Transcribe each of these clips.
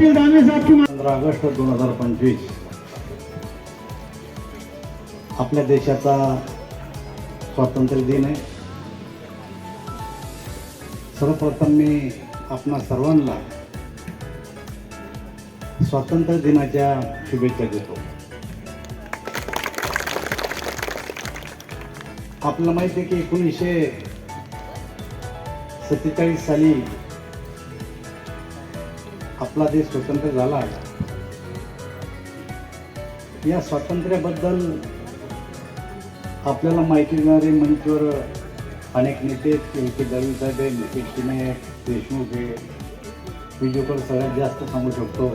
वल्लभ दानवे साहेब की पंधरा ऑगस्ट दोन हजार पंचवीस. आपल्या देशाचा स्वातंत्र्य दिन आहे. सर्वप्रथम मी आपणा सर्वांना स्वातंत्र्य दिनाच्या शुभेच्छा देतो. आपल्याला माहिती आहे की एकोणीसशे सत्तेचाळीस साली आपला देश स्वतंत्र झाला या स्वातंत्र्याबद्दल आपल्याला माहिती देणारे मंचवर अनेक नेते के दळवी साहेब आहे नितीश सिन्हा आहे देशमुख आहे विजूकर सगळ्यात जास्त सांगू शकतो.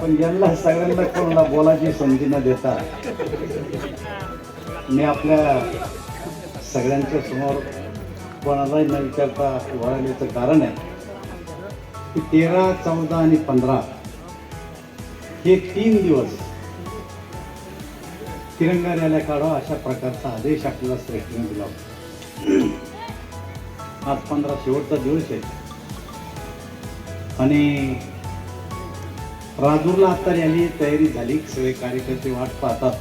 पण यांना सगळ्यांना कोणाला बोलायची संधी न देता मी आपल्या सगळ्यांच्या समोर कोणालाही न विचारता वळाल्याचं कारण आहे की तेरा चौदा आणि पंधरा हे तीन दिवस तिरंगा रॅल्या काढा अशा प्रकारचा आदेश आपल्याला श्रेष्ठीने दिला होता. आज पंधरा शेवटचा दिवस आहे. आणि राजूरला आता रॅली तयारी झाली सगळे कार्यकर्ते वाट पाहतात.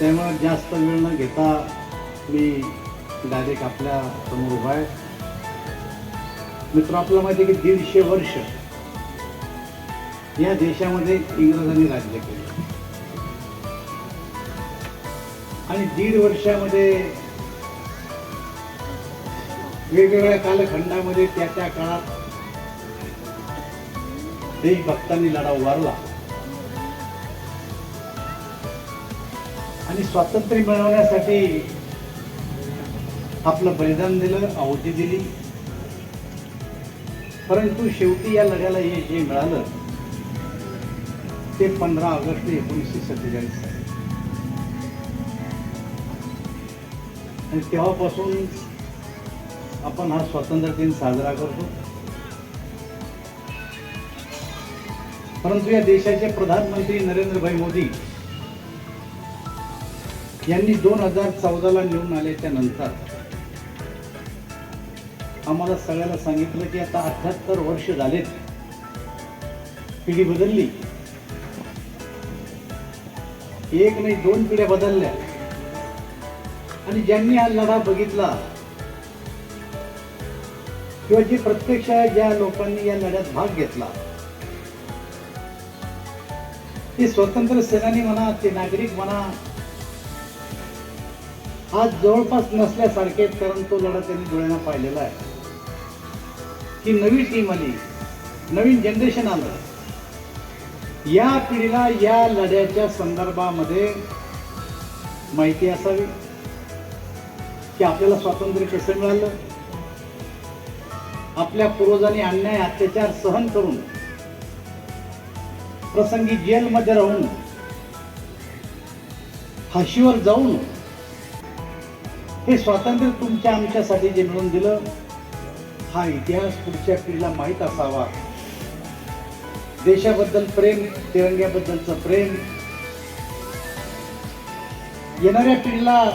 त्यामुळे जास्त वेळ न घेता मी डायरेक्ट आपल्यासमोर उभा आहे. मित्र आपल्याला माहिती आहे की दीडशे वर्ष या देशामध्ये इंग्रजांनी राज्य केलं. आणि दीड वर्षामध्ये वेगवेगळ्या कालखंडामध्ये त्या त्या काळात देशभक्तांनी लढा उभारला आणि स्वातंत्र्य मिळवण्यासाठी आपलं बलिदान दिलं आहुती दिली. परंतु शेवटी या लढ्याला हे जे मिळालं ते पंधरा ऑगस्ट एकोणीसशे सत्तेचाळीस. आणि तेव्हापासून आपण हा स्वातंत्र्य दिन साजरा करतो. परंतु या देशाचे प्रधानमंत्री नरेंद्रभाई मोदी यांनी दोन हजार चौदाला निवडून आल्याच्यानंतर आम्हाला सगळ्याला सांगितलं की आता अठ्याहत्तर वर्ष झालेत. पिढी बदलली. एक नाही दोन पिढ्या बदलल्या. आणि ज्यांनी हा लढा बघितला किंवा जी प्रत्यक्ष ज्या लोकांनी या लढ्यात भाग घेतला ते स्वतंत्र सेनानी म्हणा ते नागरिक म्हणा आज जवळपास नसल्यासारखे कारण तो लढा त्यांनी डोळ्यांना पाहिलेला आहे. की नवी टीम आली. नवीन जनरेशन आलं. या पिढीला या लढ्याच्या संदर्भामध्ये माहिती असावी. की आपल्याला स्वातंत्र्य कसं मिळालं? आपल्या पूर्वजांनी अन्याय अत्याचार सहन करून प्रसंगी जेलमध्ये राहून फाशीवर जाऊन हे स्वातंत्र्य तुमच्या आमच्यासाठी जे मिळवून दिलं हा इतिहास पुढच्या पिढीला माहीत असावा. देशाबद्दल प्रेम तिरंग्याबद्दलचं प्रेम. येणाऱ्या पिढीला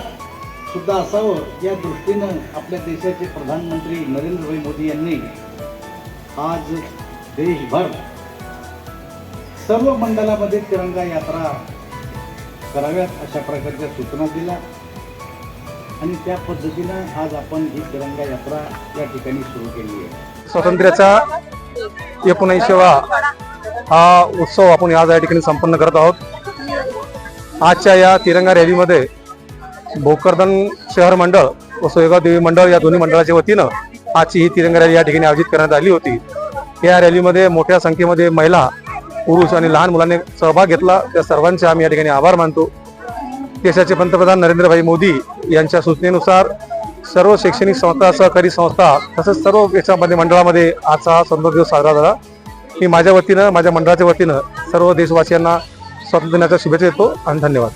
सुद्धा असावं या दृष्टीनं आपल्या देशाचे प्रधानमंत्री नरेंद्रभाई मोदी यांनी आज देशभर सर्व मंडळामध्ये तिरंगा यात्रा कराव्यात अशा प्रकारच्या सूचना दिल्या. आणि त्या पद्धतीनं आज आपण ही तिरंगा यात्रा या ठिकाणी सुरू केली आहे. स्वातंत्र्याचा एकोणऐंशीवा हा उत्सव आपण आज या ठिकाणी संपन्न करत आहोत. आजच्या या तिरंगा रॅलीमध्ये भोकरदन शहर मंडळ व सोयगाव देवी मंडळ या दोन्ही मंडळाच्या वतीनं आजची ही तिरंगा रॅली या ठिकाणी आयोजित करण्यात आली होती. या रॅलीमध्ये मोठ्या संख्येमध्ये महिला पुरुष आणि लहान मुलांनी सहभाग घेतला. त्या सर्वांचे आम्ही या ठिकाणी आभार मानतो. देशाचे पंतप्रधान नरेंद्रभाई मोदी यांच्या सूचनेनुसार सर्व शैक्षणिक संस्था सहकारी संस्था तसेच सर्व याच्यामध्ये मंडळामध्ये आजचा हा स्वतंत्र दिवस साजरा झाला. मी माझ्या वतीनं माझ्या मंडळाच्या वतीनं सर्व देशवासियांना स्वातंत्र्य दिनाच्या शुभेच्छा देतो आणि धन्यवाद.